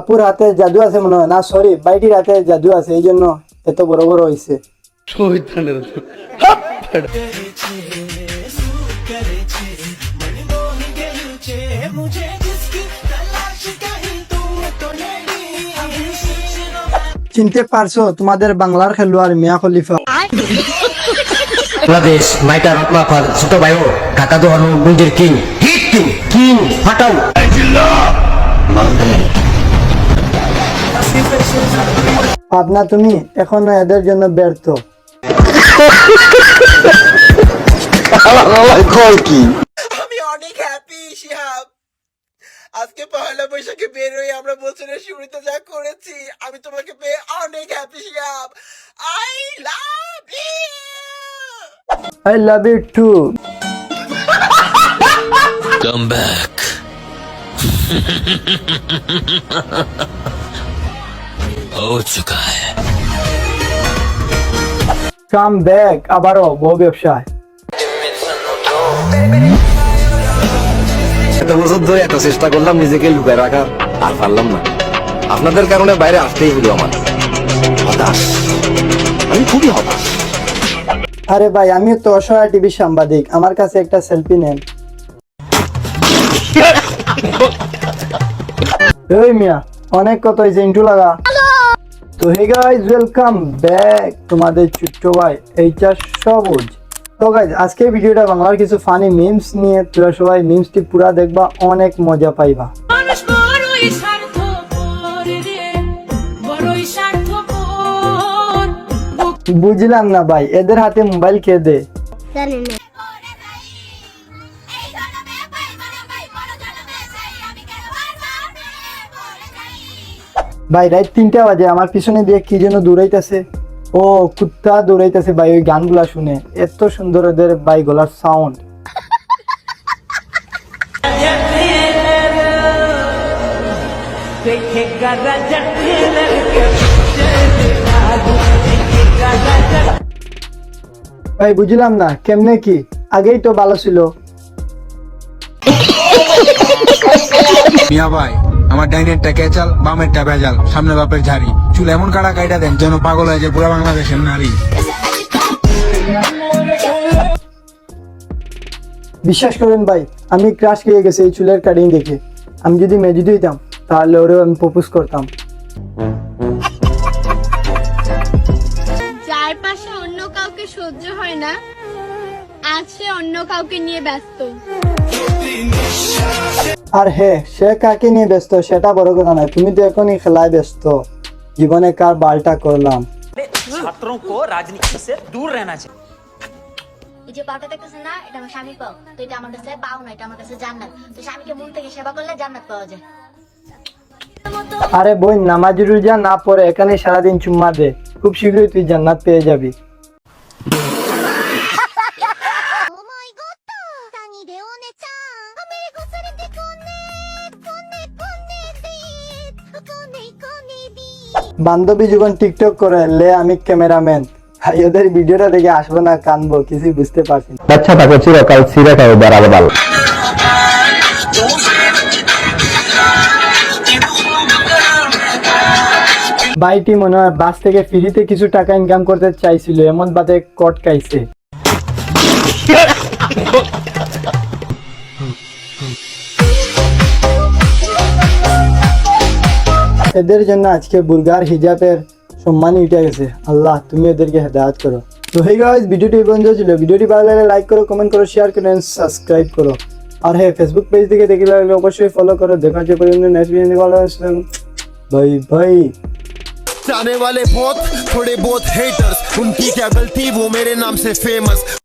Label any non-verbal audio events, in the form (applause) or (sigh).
আপুর হাতে জাদু আছে মনে হয়। না সরি বাইটির হাতে জাদু আছে এই জন্য এত বড় বড় হয়েছে চিনতে পারছ তোমাদের বাংলার খেলোয়াড় মিয়া খলিফা। বাংলাদেশ মাইটা রত্না ছোট ভাইও ঢাকা নিজের কিং। কিং কিং ফাটাও ভাবনা তুমি এখনও এদের জন্য ব্যর্থ। আমি অনেক হ্যাপি শিহাব। আজকে পয়লা বৈশাখে বের হয়ে আমরা বছরের শুরুতে যা করেছি আমি তোমাকে পেয়ে অনেক happy Shihab. I love you I love you too Come back. (laughs) हो चुका है কাম ব্যাক আবারও বউ ব্যবসায় এত বছর ধরে এত চেষ্টা করলাম নিজেকে লুকায় রাখার আর পারলাম না আপনাদের কারণে বাইরে আসতেই হলো আমার হতাশ আমি খুবই হতাশ আরে ভাই আমিও তো অসহায় টিভি সাংবাদিক আমার কাছে একটা সেলফি নেন (laughs) ওই মিয়া অনেক কত হয়েছে ইন্টু লাগা তো হে গাইজ ওয়েলকাম ব্যাক তোমাদের ছোট্ট ভাই এইটা সবুজ। তো গাইজ আজকে ভিডিওটা বাংলার কিছু ফানি মিমস নিয়ে তোরা সবাই মিমসটি পুরা দেখবা অনেক মজা পাইবা। বুঝলাম না ভাই এদের হাতে মোবাইল কে দে? ভাই, রাত তিনটা বাজে, আমার পিছনে দিয়ে কি যেন দৌড়াইতেছে। ও, কুত্তা দৌড়াইতেছে ভাই, ওই গানগুলা শুনে। এত সুন্দর ওদের ভাই, গলার সাউন্ড ভাই, বুঝলাম না, কেমনে কি? আগেই তো ভালো ছিল। মিয়া ভাই আমার ডাইনেরটা কেচাল বামেরটা ভেজাল সামনে বাপের ঝাড়ি। চুল এমন কাটা কাইটা দেন যেন পাগল হয়ে যায় পুরো বাংলাদেশের নারী। বিশ্বাস করেন ভাই আমি ক্রাশ খেয়ে গেছি এই চুলের কাটিং দেখে। আমি যদি মেজুদ হইতাম তাহলে ওরেও আমি প্রপোজ করতাম। যার পাশে অন্য কাউকে সহ্য হয় না। আজ সে অন্য কাউকে নিয়ে ব্যস্ত আর হ্যাঁ সে কাকে নিয়ে ব্যস্ত সেটা বড় কথা নয় তুমি তো এখনই খেলায় ব্যস্ত জীবনে কার বালটা করলাম छात्रों को राजनीति से दूर रहना चाहिए এই যে পাওটা দেখতেছেন না এটা আমার স্বামীর পাও তো এটা আমার কাছে পাও না এটা আমার কাছে জান্নাত তো স্বামীকে মন থেকে সেবা করলে জান্নাত পাওয়া যায় আরে বোন নামাজ রোজা না পড়ে এখানে সারাদিন চুম্মা দে খুব শীঘ্রই তুই জান্নাত পেয়ে যাবি বান্ধবী যখন টিকটক করে লে আমি ক্যামেরাম্যান। ওদের ভিডিওটা দেখে আসব না কানবো কিছুই বুঝতে পারছি বাচ্চা তাকে চিরকাল খাবে বেড়াবে ভালো বাইটি মনে হয় বাস থেকে ফ্রিতে কিছু টাকা ইনকাম করতে চাইছিল এমন বাদে কট খাইছে। এদের জন্য আজকে বুলগার হিজাবের সম্মান উঠে গেছে আল্লাহ তুমি এদেরকে হেদায়ত করো তো হে গাইস ভিডিওটি এই পর্যন্ত ছিল ভিডিওটি ভালো লাগলে লাইক করো কমেন্ট করো শেয়ার করো সাবস্ক্রাইব করো আর হ্যাঁ ফেসবুক পেজ থেকে দেখে লাগলে অবশ্যই ফলো করো দেখা হচ্ছে পর্যন্ত নেক্সট ভিডিও ভালো আসলাম বাই বাই जाने वाले बहुत थोड़े बहुत हेटर्स उनकी क्या गलती वो मेरे नाम से फेमस